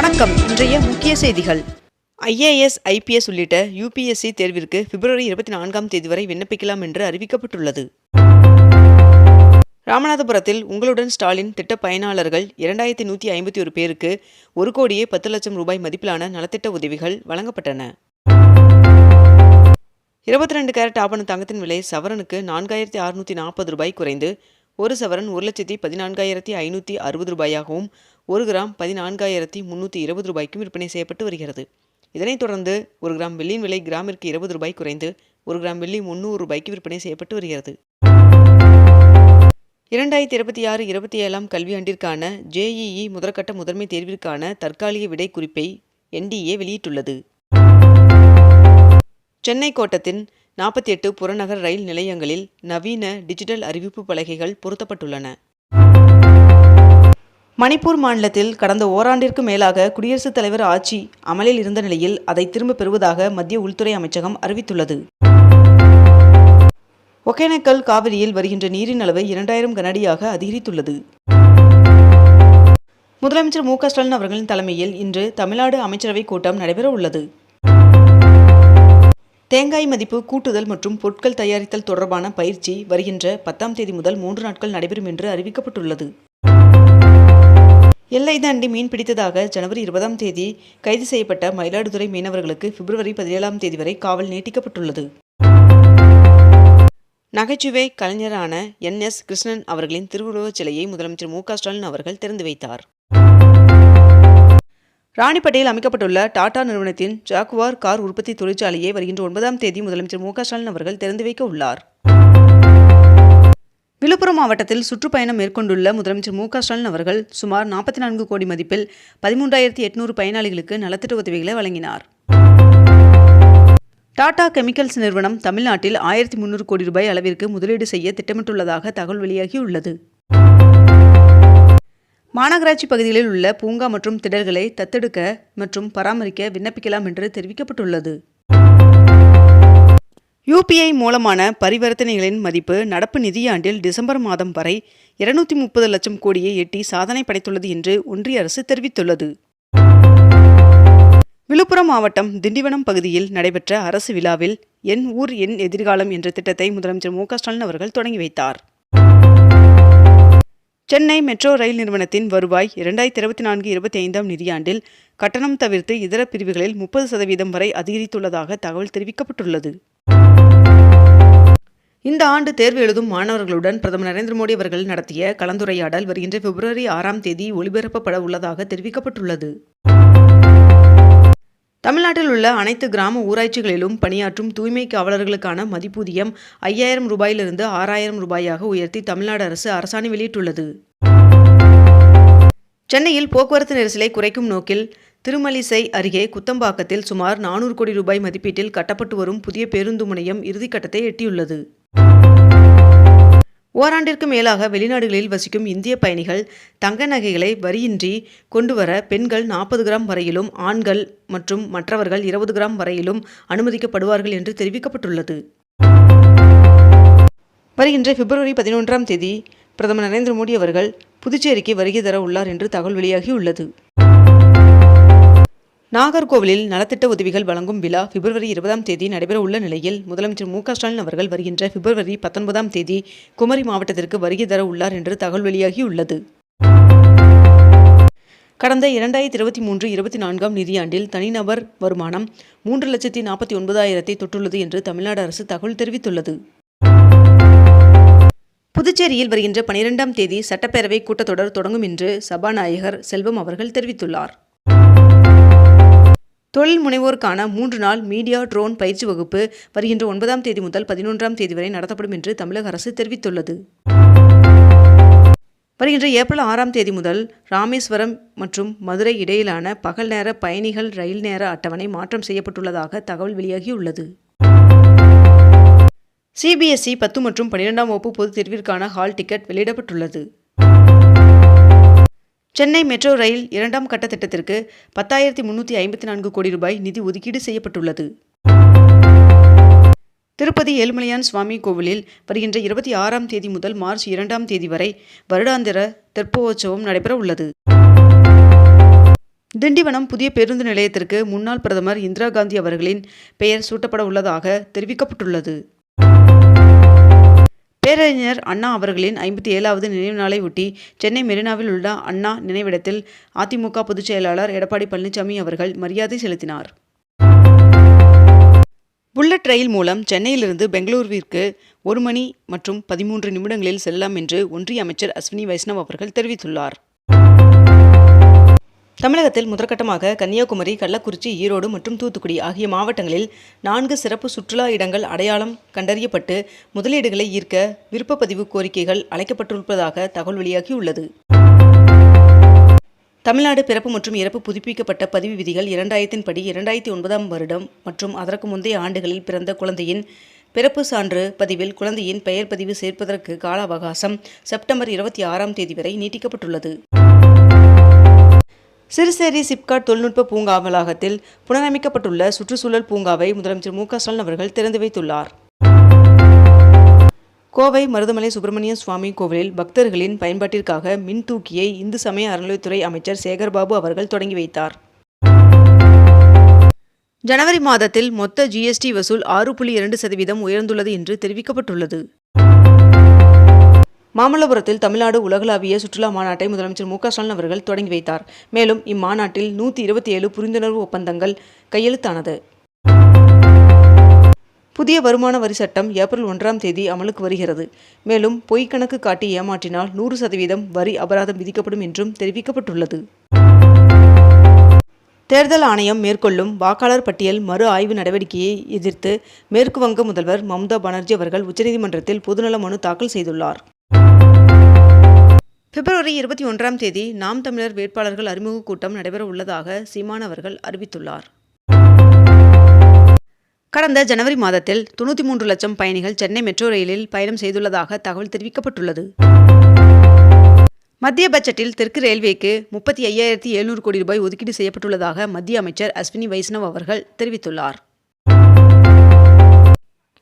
வணக்கம். இன்றைய முக்கிய செய்திகள். ஐஏஎஸ் ஐபிஎஸ் உள்ளிட்ட யூபிஎஸ்சி தேர்விற்கு பிப்ரவரி இருபத்தி நான்காம் தேதி வரை விண்ணப்பிக்கலாம் என்று அறிவிக்கப்பட்டுள்ளது. ராமநாதபுரத்தில் உங்களுடன் ஸ்டாலின் திட்ட பயனாளர்கள் இரண்டாயிரத்தி நூற்றி ஐம்பத்தி ஒரு பேருக்கு ஒரு கோடியே பத்து லட்சம் ரூபாய் மதிப்பிலான நலத்திட்ட உதவிகள் வழங்கப்பட்டன. இருபத்தி ரெண்டு கேரட் ஆபண தங்கத்தின் விலை சவரனுக்கு நான்காயிரத்தி அறுநூற்றி நாற்பது ரூபாய் குறைந்து ஒரு சவரன் ஒரு லட்சத்தி பதினான்காயிரத்தி ஐநூற்றி அறுபது ரூபாயாகவும் ஒரு கிராம் பதினான்காயிரத்தி முந்நூற்றி இருபது ரூபாய்க்கும் விற்பனை செய்யப்பட்டு வருகிறது. இதனைத் தொடர்ந்து ஒரு கிராம் வெள்ளியின் விலை கிராமிற்கு இருபது ரூபாய் குறைந்து ஒரு கிராம் வெள்ளி முந்நூறு ரூபாய்க்கு விற்பனை செய்யப்பட்டு வருகிறது. இரண்டாயிரத்தி இருபத்தி ஆறு இருபத்தி ஏழாம் கல்வியாண்டிற்கான ஜேஇஇ முதற்கட்ட முதன்மை தேர்விற்கான தற்காலிக விடை குறிப்பை என்டிஏ வெளியிட்டுள்ளது. சென்னை கோட்டத்தின் நாற்பத்தி எட்டு புறநகர் ரயில் நிலையங்களில் நவீன டிஜிட்டல் அறிவிப்பு பலகைகள் பொருத்தப்பட்டுள்ளன. மணிப்பூர் மாநிலத்தில் கடந்த ஓராண்டிற்கு மேலாக குடியரசுத் தலைவர் ஆட்சி அமலில் இருந்த நிலையில் அதை திரும்பப் பெறுவதாக மத்திய உள்துறை அமைச்சகம் அறிவித்துள்ளது. ஒகேனக்கல் காவிரியில் வருகின்ற நீரின் அளவை இரண்டாயிரம் கனடியாக அதிகரித்துள்ளது. முதலமைச்சர் மு ஸ்டாலின் அவர்களின் தலைமையில் இன்று தமிழ்நாடு அமைச்சரவைக் கூட்டம் நடைபெற உள்ளது. தேங்காய் மதிப்பு கூட்டுதல் மற்றும் பொருட்கள் தயாரித்தல் தொடர்பான பயிற்சி வருகின்ற பத்தாம் தேதி முதல் மூன்று நாட்கள் நடைபெறும் என்று அறிவிக்கப்பட்டுள்ளது. எல்லை தாண்டி மீன் பிடித்ததாக ஜனவரி இருபதாம் தேதி கைது செய்யப்பட்ட மயிலாடுதுறை மீனவர்களுக்கு பிப்ரவரி பதினேழாம் தேதி வரை காவல் நீட்டிக்கப்பட்டுள்ளது. நகைச்சுவை கலைஞரான என். எஸ். கிருஷ்ணன் அவர்களின் திருவுருவச் சிலையை முதலமைச்சர் மு. ஸ்டாலின் அவர்கள் திறந்து வைத்தார். ராணிப்பேட்டையில் அமைக்கப்பட்டுள்ள டாடா நிறுவனத்தின் ஜாக்குவார் கார் உற்பத்தி தொழிற்சாலையை வருகின்ற ஒன்பதாம் தேதி முதலமைச்சர் மு. ஸ்டாலின் அவர்கள் திறந்து வைக்க உள்ளார். விழுப்புரம் மாவட்டத்தில் சுற்றுப்பயணம் மேற்கொண்டுள்ள முதலமைச்சர் மு க ஸ்டாலின் அவர்கள் சுமார் நாற்பத்தி நான்கு கோடி மதிப்பில் பதிமூன்றாயிரத்தி எட்நூறு பயனாளிகளுக்கு நலத்திட்ட உதவிகளை வழங்கினார். டாடா கெமிக்கல்ஸ் நிறுவனம் தமிழ்நாட்டில் ஆயிரத்தி முன்னூறு கோடி ரூபாய் அளவிற்கு முதலீடு செய்ய திட்டமிட்டுள்ளதாக தகவல் வெளியாகியுள்ளது மாநகராட்சி பகுதிகளில் உள்ள பூங்கா மற்றும் திடல்களை தத்தெடுக்க மற்றும் பராமரிக்க விண்ணப்பிக்கலாம் என்று தெரிவிக்கப்பட்டுள்ளது. யூபிஐ மூலமான பரிவர்த்தனைகளின் மதிப்பு நடப்பு நிதியாண்டில் டிசம்பர் மாதம் வரை இருநூத்தி முப்பது லட்சம் கோடியை எட்டி சாதனை படைத்துள்ளது என்று ஒன்றிய அரசு தெரிவித்துள்ளது. விழுப்புரம் மாவட்டம் திண்டிவனம் பகுதியில் நடைபெற்ற அரசு விழாவில் என் ஊர் என் எதிர்காலம் என்ற திட்டத்தை முதலமைச்சர் மு ஸ்டாலின் அவர்கள் தொடங்கி வைத்தார். சென்னை மெட்ரோ ரயில் நிறுவனத்தின் வருவாய் இரண்டாயிரத்தி இருபத்தி நான்கு இருபத்தி ஐந்தாம் நிதியாண்டில் கட்டணம் தவிர்த்து இதர பிரிவுகளில் முப்பது சதவீதம் வரை அதிகரித்துள்ளதாக தகவல் தெரிவிக்கப்பட்டுள்ளது. இந்த ஆண்டு தேர்வு எழுதும் மாணவர்களுடன் பிரதமர் நரேந்திர மோடி அவர்கள் நடத்திய கலந்துரையாடல் வருகின்ற பிப்ரவரி ஆறாம் தேதி ஒளிபரப்பப்பட உள்ளதாக தெரிவிக்கப்பட்டுள்ளது. தமிழ்நாட்டில் உள்ள அனைத்து கிராம ஊராட்சிகளிலும் பணியாற்றும் தூய்மை காவலர்களுக்கான மதிப்பூதியம் ஐயாயிரம் ரூபாயிலிருந்து ஆறாயிரம் ரூபாயாக உயர்த்தி தமிழ்நாடு அரசு அரசாணை வெளியிட்டுள்ளது. சென்னையில் போக்குவரத்து நெரிசலை குறைக்கும் நோக்கில் திருமலிசை அருகே குத்தம்பாக்கத்தில் சுமார் நானூறு கோடி ரூபாய் மதிப்பீட்டில் கட்டப்பட்டு வரும் புதிய பேருந்து முனையம் இறுதிக்கட்டத்தை எட்டியுள்ளது. ஓராண்டிற்கு மேலாக வெளிநாடுகளில் வசிக்கும் இந்திய பயணிகள் தங்க நகைகளை வரியின்றி கொண்டுவர பெண்கள் நாற்பது கிராம் வரையிலும் ஆண்கள் மற்றும் மற்றவர்கள் இருபது கிராம் வரையிலும் அனுமதிக்கப்படுவார்கள் என்று தெரிவிக்கப்பட்டுள்ளது. வருகின்ற பிப்ரவரி பதினொன்றாம் தேதி பிரதமர் நரேந்திர மோடி அவர்கள் புதுச்சேரிக்கு வருகை தர உள்ளார் என்று தகவல் வெளியாகியுள்ளது. நாகர்கோவிலில் நலத்திட்ட உதவிகள் வழங்கும் விழா பிப்ரவரி இருபதாம் தேதி நடைபெற உள்ள நிலையில் முதலமைச்சர் மு ஸ்டாலின் அவர்கள் வருகின்ற பிப்ரவரி பத்தொன்பதாம் தேதி குமரி மாவட்டத்திற்கு வருகை தர உள்ளார் என்று தகவல் வெளியாகியுள்ளது. கடந்த இரண்டாயிரத்தி இருபத்தி மூன்று இருபத்தி நான்காம் நிதியாண்டில் தனிநபர் வருமானம் மூன்று லட்சத்தி நாற்பத்தி ஒன்பதாயிரத்தை தொட்டுள்ளது என்று தமிழ்நாடு அரசு தகவல் தெரிவித்துள்ளது. புதுச்சேரியில் வருகின்ற பனிரெண்டாம் தேதி சட்டப்பேரவை கூட்டத்தொடர் தொடங்கும் என்று சபாநாயகர் செல்வம் அவர்கள் தெரிவித்துள்ளார். தொழில் முனைவோருக்கான மூன்று நாள் மீடியா ட்ரோன் பயிற்சி வகுப்பு வருகின்ற ஒன்பதாம் தேதி முதல் பதினொன்றாம் தேதி வரை நடத்தப்படும் என்று தமிழக அரசு தெரிவித்துள்ளது. வருகின்ற ஏப்ரல் ஆறாம் தேதி முதல் ராமேஸ்வரம் மற்றும் மதுரை இடையிலான பகல் நேர பயணிகள் ரயில் நேர அட்டவணை மாற்றம் செய்யப்பட்டுள்ளதாக தகவல் வெளியாகியுள்ளது. சிபிஎஸ்இ பத்து மற்றும் பன்னிரெண்டாம் வகுப்பு பொதுத் தேர்விற்கான ஹால் டிக்கெட் வெளியிடப்பட்டுள்ளது. சென்னை மெட்ரோ ரயில் இரண்டாம் கட்ட திட்டத்திற்கு பத்தாயிரத்தி முன்னூற்றி ஐம்பத்தி நான்கு கோடி ரூபாய் நிதி ஒதுக்கீடு செய்யப்பட்டுள்ளது. திருப்பதி ஏழுமலையான் சுவாமி கோவிலில் வருகின்ற இருபத்தி ஆறாம் தேதி முதல் மார்ச் இரண்டாம் தேதி வரை வருடாந்திர தெப்போற்சவம் நடைபெற உள்ளது. திண்டிவனம் புதிய பேருந்து நிலையத்திற்கு முன்னாள் பிரதமர் இந்திரா காந்தி அவர்களின் பெயர் சூட்டப்பட உள்ளதாக தெரிவிக்கப்பட்டுள்ளது. பேரறிஞர் அண்ணா அவர்களின் ஐம்பத்தி ஏழாவது நினைவு நாளை ஒட்டி சென்னை மெரினாவில் உள்ள அண்ணா நினைவிடத்தில் அதிமுக பொதுச் செயலாளர் எடப்பாடி பழனிசாமி அவர்கள் மரியாதை செலுத்தினார். புல்லட் ரயில் மூலம் சென்னையிலிருந்து பெங்களூருவிற்கு ஒரு மணி மற்றும் பதிமூன்று நிமிடங்களில் செல்லலாம் என்று ஒன்றிய அமைச்சர் அஸ்வினி வைஷ்ணவ் அவர்கள் தெரிவித்துள்ளார். தமிழகத்தில் முதற்கட்டமாக கன்னியாகுமரி கள்ளக்குறிச்சி ஈரோடு மற்றும் தூத்துக்குடி ஆகிய மாவட்டங்களில் நான்கு சிறப்பு சுற்றுலா இடங்கள் அடையாளம் கண்டறியப்பட்டு முதலீடுகளை ஈர்க்க விருப்பப்பதிவு கோரிக்கைகள் அழைக்கப்பட்டிருப்பதாக தகவல் வெளியாகியுள்ளது. தமிழ்நாடு பிறப்பு மற்றும் இறப்பு புதுப்பிக்கப்பட்ட பதிவு விதிகள் இரண்டாயிரத்தின் படி இரண்டாயிரத்தி ஒன்பதாம் வருடம் மற்றும் அதற்கு முந்தைய ஆண்டுகளில் பிறந்த குழந்தையின் பிறப்பு சான்று பதிவில் குழந்தையின் பெயர் பதிவு சேர்ப்பதற்கு கால அவகாசம் செப்டம்பர் இருபத்தி ஆறாம் தேதி வரை நீட்டிக்கப்பட்டுள்ளது. சிறுசேரி சிப்காட் தொழில்நுட்ப பூங்கா வளாகத்தில் புனரமைக்கப்பட்டுள்ள சுற்றுச்சூழல் பூங்காவை முதலமைச்சர் மு க ஸ்டாலின் அவர்கள் திறந்து வைத்துள்ளார். கோவை மருதமலை சுப்பிரமணிய சுவாமி கோவிலில் பக்தர்களின் பயன்பாட்டிற்காக மின் தூக்கியை இந்து சமய அறநிலையத்துறை அமைச்சர் சேகர்பாபு அவர்கள் தொடங்கி வைத்தார். ஜனவரி மாதத்தில் மொத்த ஜிஎஸ்டி வசூல் ஆறு புள்ளி இரண்டு சதவீதம் உயர்ந்துள்ளது என்று தெரிவிக்கப்பட்டுள்ளது. மாமல்லபுரத்தில் தமிழ்நாடு உலகளாவிய சுற்றுலா மாநாட்டை முதலமைச்சர் மு க ஸ்டாலின் அவர்கள் தொடங்கி வைத்தார். மேலும் இம்மாநாட்டில் நூற்றி இருபத்தி ஏழு புரிந்துணர்வு ஒப்பந்தங்கள் கையெழுத்தானது. புதிய வருமான வரி சட்டம் ஏப்ரல் ஒன்றாம் தேதி அமலுக்கு வருகிறது. மேலும் பொய்க்கணக்கு காட்டி ஏமாற்றினால் நூறு சதவீதம் வரி அபராதம் விதிக்கப்படும் என்றும் தெரிவிக்கப்பட்டுள்ளது. தேர்தல் ஆணையம் மேற்கொள்ளும் வாக்காளர் பட்டியல் மறு ஆய்வு நடவடிக்கையை எதிர்த்து மேற்கு வங்க முதல்வர் மம்தா பானர்ஜி அவர்கள் உச்சநீதிமன்றத்தில் பொதுநல மனு தாக்கல் செய்துள்ளார். பிப்ரவரி இருபத்தி ஒன்றாம் தேதி நாம் தமிழர் வேட்பாளர்கள் அறிமுக கூட்டம் நடைபெற உள்ளதாக சீமான் அவர்கள் அறிவித்துள்ளார். கடந்த ஜனவரி மாதத்தில் தொண்ணூற்றி மூன்று லட்சம் பயணிகள் சென்னை மெட்ரோ ரயிலில் பயணம் செய்துள்ளதாக தகவல் தெரிவிக்கப்பட்டுள்ளது. மத்திய பட்ஜெட்டில் தெற்கு ரயில்வேக்கு முப்பத்தி ஐயாயிரத்தி எழுநூறு கோடி ரூபாய் ஒதுக்கீடு செய்யப்பட்டுள்ளதாக மத்திய அமைச்சர் அஸ்வினி வைஷ்ணவ் அவர்கள் தெரிவித்துள்ளார்.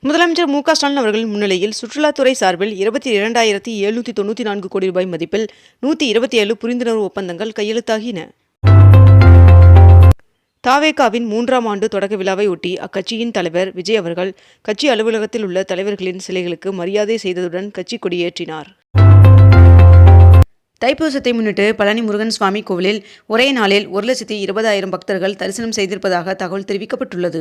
முதலமைச்சர் மு க ஸ்டாலின் அவர்களின் முன்னிலையில் சுற்றுலாத்துறை சார்பில் இருபத்தி இரண்டாயிரத்தி எழுநூற்றி தொண்ணூற்றி நான்கு கோடி ரூபாய் மதிப்பில் நூற்றி இருபத்தி ஏழு புரிந்துணர்வு ஒப்பந்தங்கள் கையெழுத்தாகின. தாவேகாவின் மூன்றாம் ஆண்டு தொடக்க விழாவை ஒட்டி அக்கட்சியின் தலைவர் விஜய் அவர்கள் கட்சி அலுவலகத்தில் உள்ள தலைவர்களின் சிலைகளுக்கு மரியாதை செய்ததுடன் கட்சி கொடியேற்றினார். தைப்பூசத்தை முன்னிட்டு பழனி முருகன் சுவாமி கோவிலில் ஒரே நாளில் ஒரு லட்சத்தி இருபதாயிரம் பக்தர்கள் தரிசனம் செய்திருப்பதாக தகவல் தெரிவிக்கப்பட்டுள்ளது.